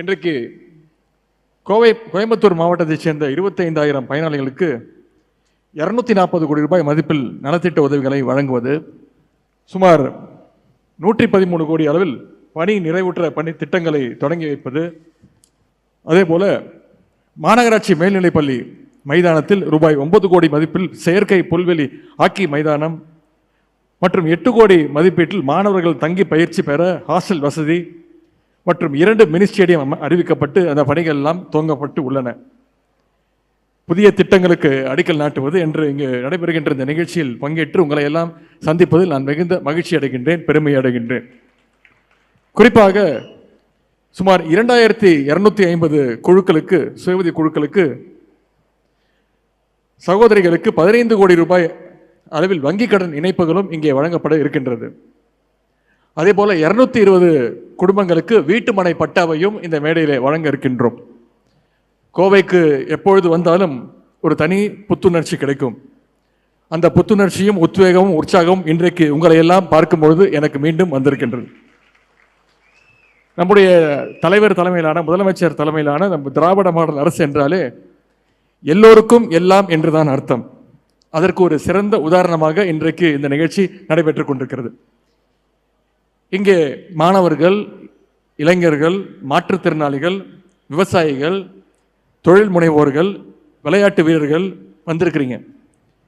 இன்றைக்கு கோவை கோயம்புத்தூர் மாவட்டத்தைச் சேர்ந்த இருபத்தைந்தாயிரம் பயனாளிகளுக்கு இரநூத்தி நாற்பது கோடி ரூபாய் மதிப்பில் நலத்திட்ட உதவிகளை வழங்குவது சுமார் நூற்றி பதிமூணு கோடி அளவில் பணி நிறைவுற்ற பணி திட்டங்களை தொடங்கி வைப்பது அதே போல மாநகராட்சி மேல்நிலைப்பள்ளி மைதானத்தில் ரூபாய் ஒன்பது கோடி மதிப்பில் செயற்கை புல்வெளி ஹாக்கி மைதானம் மற்றும் எட்டு கோடி மதிப்பீட்டில் மாணவர்கள் தங்கி பயிற்சி பெற ஹாஸ்டல் வசதி மற்றும் இரண்டு மினி ஸ்டேடியம் அறிவிக்கப்பட்டு அந்த பணிகள் எல்லாம் துவங்கப்பட்டு உள்ளன. புதிய திட்டங்களுக்கு அடிக்கல் நாட்டுவது என்று இங்கு நடைபெறுகின்ற இந்த நிகழ்ச்சியில் பங்கேற்று உங்களை எல்லாம் சந்திப்பதில் நான் மிகுந்த மகிழ்ச்சி அடைகின்றேன் பெருமை அடைகின்றேன். குறிப்பாக சுமார் இரண்டாயிரத்தி இரநூத்தி ஐம்பது குழுக்களுக்கு சுயவதி குழுக்களுக்கு சகோதரிகளுக்கு பதினைந்து கோடி ரூபாய் அளவில் வங்கிக் கடன் இணைப்புகளும் இங்கே வழங்கப்பட இருக்கின்றது. அதே போல இருநூத்தி இருபது குடும்பங்களுக்கு வீட்டு மனை பட்டாவையும் இந்த மேடையிலே வழங்க இருக்கின்றோம். கோவைக்கு எப்பொழுது வந்தாலும் ஒரு தனி புத்துணர்ச்சி கிடைக்கும். அந்த புத்துணர்ச்சியும் உத்வேகமும் உற்சாகமும் இன்றைக்கு உங்களை எல்லாம் பார்க்கும் பொழுது எனக்கு மீண்டும் வந்திருக்கின்றது. நம்முடைய தலைவர் தலைமையிலான முதலமைச்சர் தலைமையிலான நம்ம திராவிட மாடல் அரசு என்றாலே எல்லோருக்கும் எல்லாம் என்றுதான் அர்த்தம். அதற்கு ஒரு சிறந்த உதாரணமாக இன்றைக்கு இந்த நிகழ்ச்சி நடைபெற்றுக் கொண்டிருக்கிறது. இங்கே மாணவர்கள் இளைஞர்கள் மாற்றுத்திறனாளிகள் விவசாயிகள் தொழில் முனைவோர்கள் விளையாட்டு வீரர்கள் வந்திருக்கிறீங்க.